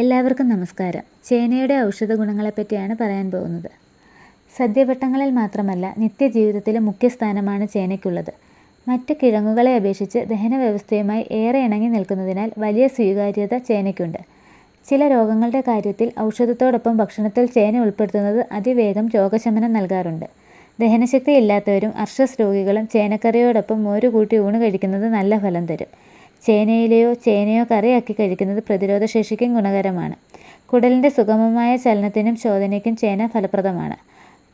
എല്ലാവർക്കും നമസ്കാരം. ചേനയുടെ ഔഷധ ഗുണങ്ങളെപ്പറ്റിയാണ് പറയാൻ പോകുന്നത്. സദ്യവട്ടങ്ങളിൽ മാത്രമല്ല നിത്യജീവിതത്തിലെ മുഖ്യസ്ഥാനമാണ് ചേനയ്ക്കുള്ളത്. മറ്റ് കിഴങ്ങുകളെ അപേക്ഷിച്ച് ദഹന വ്യവസ്ഥയുമായി ഏറെ ഇണങ്ങി നിൽക്കുന്നതിനാൽ വലിയ സ്വീകാര്യത ചേനയ്ക്കുണ്ട്. ചില രോഗങ്ങളുടെ കാര്യത്തിൽ ഔഷധത്തോടൊപ്പം ഭക്ഷണത്തിൽ ചേന ഉൾപ്പെടുത്തുന്നത് അതിവേഗം രോഗശമനം നൽകാറുണ്ട്. ദഹനശക്തി ഇല്ലാത്തവരും അർഷസ് രോഗികളും ചേനക്കറിയോടൊപ്പം മോര് കൂട്ടി ഊണ് കഴിക്കുന്നത് നല്ല ഫലം തരും. ചേനയിലയോ ചേനയോ കറിയാക്കി കഴിക്കുന്നത് പ്രതിരോധശേഷിക്കും ഗുണകരമാണ്. കുടലിന്റെ സുഗമമായ ചലനത്തിനും ശോധനയ്ക്കും ചേന ഫലപ്രദമാണ്.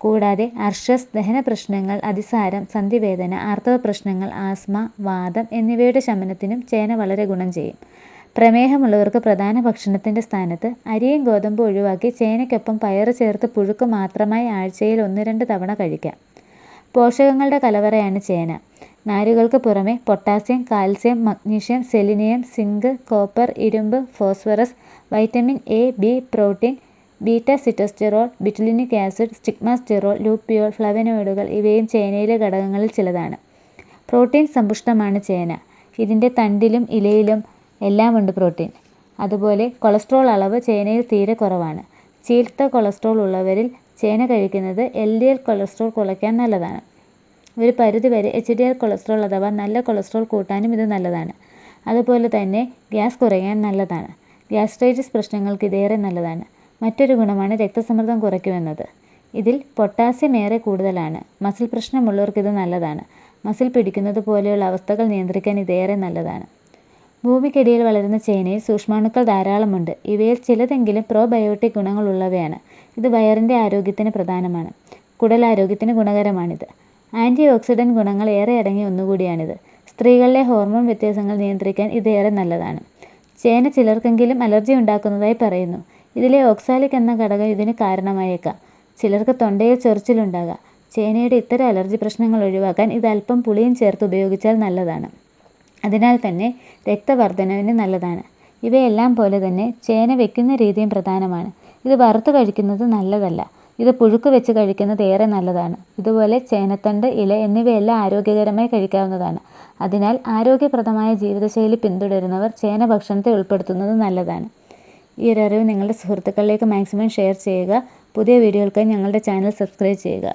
കൂടാതെ അർഷസ് ദഹന പ്രശ്നങ്ങൾ അതിസാരം സന്ധിവേദന ആർത്തവ പ്രശ്നങ്ങൾ ആസ്മ വാദം എന്നിവയുടെ ശമനത്തിനും ചേന വളരെ ഗുണം ചെയ്യും. പ്രമേഹമുള്ളവർക്ക് പ്രധാന ഭക്ഷണത്തിന്റെ സ്ഥാനത്ത് അരിയും ഗോതമ്പും ഒഴിവാക്കി ചേനയ്ക്കൊപ്പം പയറ് ചേർത്ത് പുഴുക്ക് മാത്രമായി ആഴ്ചയിൽ ഒന്ന് രണ്ട് തവണ കഴിക്കാം. പോഷകങ്ങളുടെ കലവറയാണ് ചേന. നാരുകൾക്ക് പുറമെ potassium calcium magnesium selenium zinc copper ഇരുമ്പ് phosphorus vitamin A B protein beta sitosterol betulinic acid stigmasterol lupeol ഫ്ലവനോയിഡുകൾ ഇവയും ചേനയിലെ ഘടകങ്ങളിൽ ചിലതാണ്. പ്രോട്ടീൻ സമ്പുഷ്ടമാണ് ചേന. ഇതിന്റെ തണ്ടിലും ഇലയിലും എല്ലാം ഉണ്ട് പ്രോട്ടീൻ. അതുപോലെ കൊളസ്ട്രോൾ അളവ് ചേനയിൽ തീരെ കുറവാണ്. ചീത്ത കൊളസ്ട്രോൾ ഉള്ളവരിൽ ചേന കഴിക്കുന്നത് എൽ ഡി എൽ കൊളസ്ട്രോൾ കുറയ്ക്കാൻ നല്ലതാണ്. ഒരു പരിധിവരെ എച്ച് ഡി എൽ കൊളസ്ട്രോൾ അഥവാ നല്ല കൊളസ്ട്രോൾ കൂട്ടാനും ഇത് നല്ലതാണ്. അതുപോലെ തന്നെ ഗ്യാസ് കുറയാൻ നല്ലതാണ്. ഗ്യാസ്ട്രൈറ്റിസ് പ്രശ്നങ്ങൾക്ക് ഇതേറെ നല്ലതാണ്. മറ്റൊരു ഗുണമാണ് രക്തസമ്മർദ്ദം കുറയ്ക്കുമെന്നത്. ഇതിൽ പൊട്ടാസ്യം ഏറെ കൂടുതലാണ്. മസിൽ പ്രശ്നമുള്ളവർക്ക് ഇത് നല്ലതാണ്. മസിൽ പിടിക്കുന്നത് പോലെയുള്ള അവസ്ഥകൾ നിയന്ത്രിക്കാൻ ഇതേറെ നല്ലതാണ്. ഭൂമിക്കടിയിൽ വളരുന്ന ചേനയിൽ സൂക്ഷ്മാണുക്കൾ ധാരാളമുണ്ട്. ഇവയിൽ ചിലതെങ്കിലും പ്രോബയോട്ടിക് ഗുണങ്ങളുള്ളവയാണ്. ഇത് വയറിന്റെ ആരോഗ്യത്തിന് പ്രധാനമാണ്. കുടലാരോഗ്യത്തിന് ഗുണകരമാണിത്. ആന്റി ഓക്സിഡന്റ് ഗുണങ്ങൾ ഏറെ അടങ്ങിയ ഒന്നുകൂടിയാണിത്. സ്ത്രീകളിലെ ഹോർമോൺ വ്യത്യാസങ്ങൾ നിയന്ത്രിക്കാൻ ഇത് ഏറെ നല്ലതാണ്. ചേന ചിലർക്കെങ്കിലും അലർജി ഉണ്ടാക്കുന്നതായി പറയുന്നു. ഇതിലെ ഓക്സാലിക് എന്ന ഘടകം ഇതിന് കാരണമായേക്കാം. ചിലർക്ക് തൊണ്ടയിൽ ചൊറിച്ചിലുണ്ടാകാം. ചേനയുടെ ഇത്തരം അലർജി പ്രശ്നങ്ങൾ ഒഴിവാക്കാൻ ഇത് അല്പം പുളിയും ചേർത്ത് ഉപയോഗിച്ചാൽ നല്ലതാണ്. അതിനാൽ തന്നെ രക്തവർദ്ധനവിന് നല്ലതാണ്. ഇവയെല്ലാം പോലെ തന്നെ ചേന വെക്കുന്ന രീതിയും പ്രധാനമാണ്. ഇത് വറുത്ത് കഴിക്കുന്നത് നല്ലതല്ല. ഇത് പുഴുക്ക് വെച്ച് കഴിക്കുന്നത് ഏറെ നല്ലതാണ്. ഇതുപോലെ ചേനത്തണ്ട് ഇല എന്നിവയെല്ലാം ആരോഗ്യകരമായി കഴിക്കാവുന്നതാണ്. അതിനാൽ ആരോഗ്യപ്രദമായ ജീവിതശൈലി പിന്തുടരുന്നവർ ചേന ഭക്ഷണത്തെ ഉൾപ്പെടുത്തുന്നത് നല്ലതാണ്. ഈ ഒരു അറിവ് നിങ്ങളുടെ സുഹൃത്തുക്കളിലേക്ക് മാക്സിമം ഷെയർ ചെയ്യുക. പുതിയ വീഡിയോകൾക്കായി ഞങ്ങളുടെ ചാനൽ സബ്സ്ക്രൈബ് ചെയ്യുക.